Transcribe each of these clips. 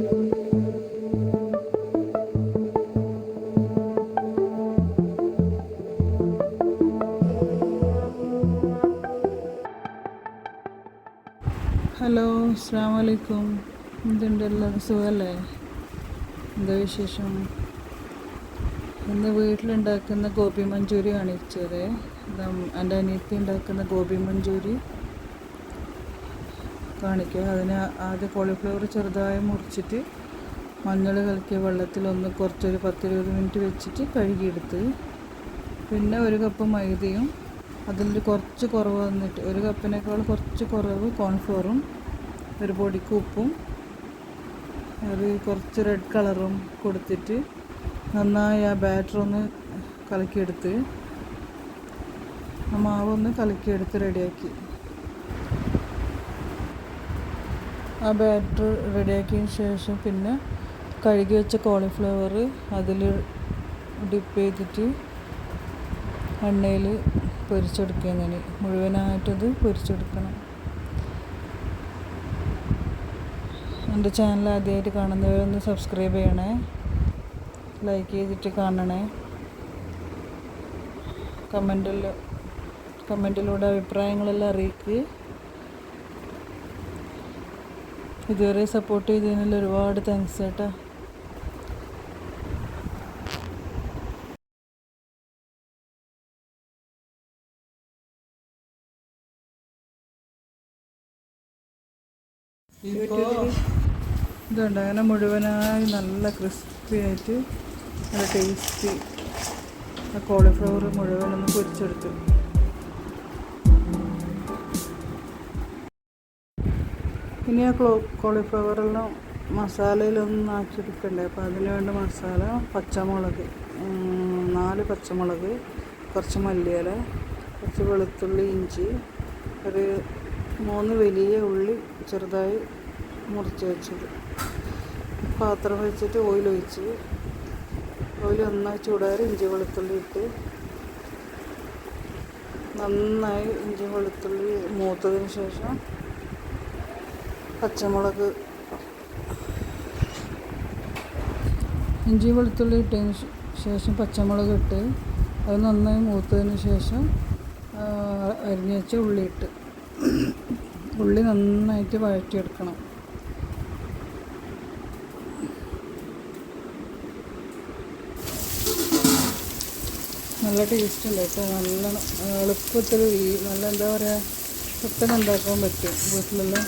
Hello അസ്സാം വലൈക്കും എന്തുണ്ട് എല്ലാവർക്കും സുഖമല്ലേ എന്താ വിശേഷം? ഇന്ന് വീട്ടിലുണ്ടാക്കുന്ന ഗോപി മഞ്ചൂരി കാണിച്ചത് എന്റെ അനിയത്തി ഉണ്ടാക്കുന്ന ഗോപി മഞ്ചൂരി. കാണിക്കുക അതിന് ആദ്യം കോളിഫ്ലവർ ചെറുതായി മുറിച്ചിട്ട് മഞ്ഞൾ കലക്കിയ വെള്ളത്തിൽ ഒന്ന് കുറച്ചൊരു പത്തിരുപത് മിനിറ്റ് വെച്ചിട്ട് കഴുകിയെടുത്ത്. പിന്നെ ഒരു കപ്പ് മൈദയും അതിൽ കുറച്ച് കുറവ് വന്നിട്ട് ഒരു കപ്പിനേക്കാൾ കുറച്ച് കുറവ് കോൺഫ്ലോറും ഒരു പൊടിക്ക് ഉപ്പും ഒരു കുറച്ച് റെഡ് കളറും കൊടുത്തിട്ട് നന്നായി ആ ബാറ്റർ ഒന്ന് കലക്കിയെടുത്ത് ആ മാവൊന്ന് കലക്കിയെടുത്ത് റെഡിയാക്കി ആ ബാറ്റർ റെഡിയാക്കിയതിന് ശേഷം പിന്നെ കഴുകി വെച്ച കോളിഫ്ലവർ അതിൽ ഡിപ്പ് ചെയ്തിട്ട് എണ്ണയിൽ പൊരിച്ചെടുക്കുക അങ്ങനെ മുഴുവനായിട്ടത് പൊരിച്ചെടുക്കണം. എന്റെ ചാനൽ ആദ്യമായിട്ട് കാണുന്നവരൊന്ന് സബ്സ്ക്രൈബ് ചെയ്യണേ. ലൈക്ക് ചെയ്തിട്ട് കാണണേ. കമന്റിൽ കമന്റിലൂടെ അഭിപ്രായങ്ങളെല്ലാം അറിയിക്കുക ഇതുവരെ സപ്പോർട്ട് ചെയ്തതിനുള്ള ഒരുപാട് താങ്ക്സ് ഇപ്പോൾ ഇതുണ്ട് അങ്ങനെ മുഴുവനായി നല്ല ക്രിസ്പി ആയിട്ട് നല്ല ടേസ്റ്റി ആ കോളിഫ്ലവർ മുഴുവനൊന്ന് പൊരിച്ചെടുത്തു. ഇനി ആ ക്ലോ കോളിഫ്ലവറെല്ലാം മസാലയിലൊന്നും ആക്കിയെടുക്കണ്ടേ അപ്പോൾ അതിന് വേണ്ട മസാല പച്ചമുളക്. നാല് പച്ചമുളക് കുറച്ച് മല്ലിയില കുറച്ച് വെളുത്തുള്ളി ഇഞ്ചി ഒരു മൂന്ന് വലിയ ഉള്ളി ചെറുതായി മുറിച്ച് വെച്ചത്. പാത്രം വെച്ചിട്ട് ഓയിൽ ഒഴിച്ച് ഓയിൽ നന്നായി ചൂടാറി ഇഞ്ചി വെളുത്തുള്ളി ഇട്ട് നന്നായി ഇഞ്ചി വെളുത്തുള്ളി മൂത്തതിന് ശേഷം പച്ചമുളക്. ഇഞ്ചി വെളുത്തുള്ളി ഇട്ടതിന് ശേഷം പച്ചമുളക് ഇട്ട് അത് നന്നായി മൂത്തതിന് ശേഷം അരിഞ്ഞ് വെച്ച ഉള്ളി ഇട്ട്. ഉള്ളി നന്നായിട്ട് വഴറ്റിയെടുക്കണം. നല്ല ടേസ്റ്റ് ഉണ്ട് കേട്ടോ. നല്ല എളുപ്പത്തിൽ ഈ നല്ല എന്താ പറയുക പെട്ടെന്ന് ഉണ്ടാക്കാൻ പറ്റും വീട്ടിലെല്ലാം.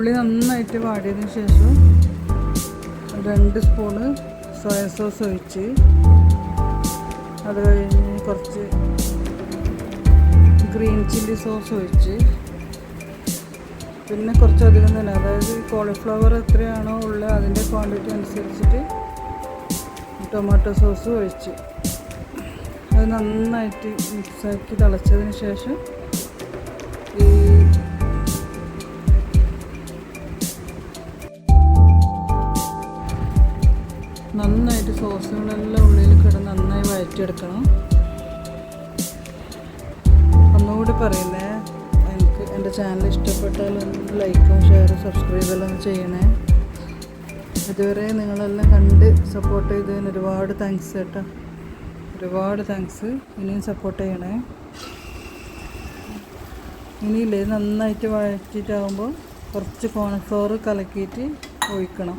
ഉള്ളി നന്നായിട്ട് വാടിയതിന് ശേഷം രണ്ട് സ്പൂണ് സോയ സോസ് ഒഴിച്ച് അത് കഴിഞ്ഞ് കുറച്ച് ഗ്രീൻ ചില്ലി സോസ് ഒഴിച്ച് പിന്നെ കുറച്ചധികം തന്നെ അതായത് കോളിഫ്ലവർ എത്രയാണോ ഉള്ളത് അതിന്റെ ക്വാണ്ടിറ്റി അനുസരിച്ചിട്ട് ടൊമാറ്റോ സോസ് ഒഴിച്ച്. അത് നന്നായിട്ട് മിക്സാക്കി തിളച്ചതിന് ശേഷം നന്നായിട്ട് സോസുകളെല്ലാം ഉള്ളിൽ കിടന്ന് നന്നായി വഴറ്റിയെടുക്കണം. ഒന്നുകൂടി പറയുന്നേ എനിക്ക് എന്റെ ചാനൽ ഇഷ്ടപ്പെട്ടാൽ ലൈക്കും ഷെയറും സബ്സ്ക്രൈബെല്ലാം ചെയ്യണേ. ഇതുവരെ നിങ്ങളെല്ലാം കണ്ട് സപ്പോർട്ട് ചെയ്തതിന് ഒരുപാട് താങ്ക്സ് കേട്ടോ ഒരുപാട് താങ്ക്സ് ഇനിയും സപ്പോർട്ട് ചെയ്യണേ. ഇനിയില്ലേ നന്നായിട്ട് വഴറ്റിയിട്ടാകുമ്പോൾ കുറച്ച് കോൺഫ്ലവർ കലക്കിയിട്ട് ഒഴിക്കണം.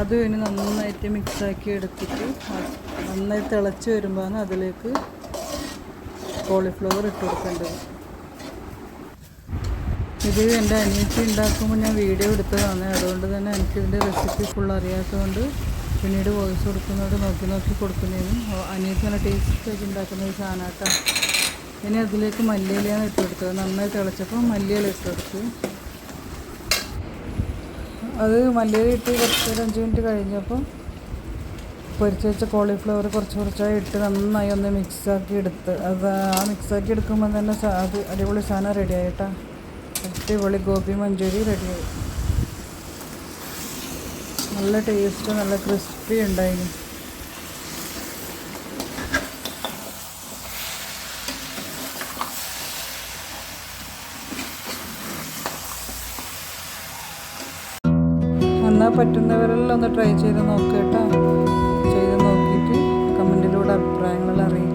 അത് ഇനി നന്നായിട്ട് മിക്സാക്കി എടുത്തിട്ട് നന്നായി തിളച്ച് വരുമ്പോഴാണ് അതിലേക്ക് കോളിഫ്ലവർ ഇട്ട് കൊടുക്കേണ്ടത്. ഇത് എന്റെ അനിയത്തി ഉണ്ടാക്കുമ്പോൾ ഞാൻ വീഡിയോ എടുത്തതാണ്. അതുകൊണ്ട് തന്നെ എനിക്കിതിന്റെ റെസിപ്പി ഫുൾ അറിയാത്തതുകൊണ്ട് പിന്നീട് വോയിസ് കൊടുക്കുന്നതോട് നോക്കി നോക്കി കൊടുക്കുന്നതിനും അനിയത്തി നല്ല ടേസ്റ്റ് ആയിട്ട് ഉണ്ടാക്കുന്ന ഒരു സാധനം ഇനി അതിലേക്ക് മല്ലിയിലാണ് ഇട്ട് കൊടുത്തത്. നന്നായി തിളച്ചപ്പോൾ മല്ലിയില ഇട്ട് അത് മല്ലിയില ഇട്ട് കുറച്ച് ഒരു അഞ്ച് മിനിറ്റ് കഴിഞ്ഞപ്പോൾ പൊരിച്ച് വെച്ച കോളിഫ്ലവർ കുറച്ച് കുറച്ചായി ഇട്ട് നന്നായി ഒന്ന് മിക്സാക്കി എടുത്ത്. അത് ആ മിക്സാക്കി എടുക്കുമ്പോൾ തന്നെ അത് അടിപൊളി സാധനം റെഡി ആയിട്ടാ അടിപൊളി ഗോപി മഞ്ചൂരി റെഡിയായി. നല്ല ടേസ്റ്റ് നല്ല ക്രിസ്പി ഉണ്ടായിരുന്നു എന്നാൽ പറ്റുന്നവരെല്ലാം ഒന്ന് ട്രൈ ചെയ്ത് നോക്കുക കേട്ടോ. ചെയ്ത് നോക്കിയിട്ട് കമന്റിലൂടെ അഭിപ്രായങ്ങൾ അറിയിക്കുക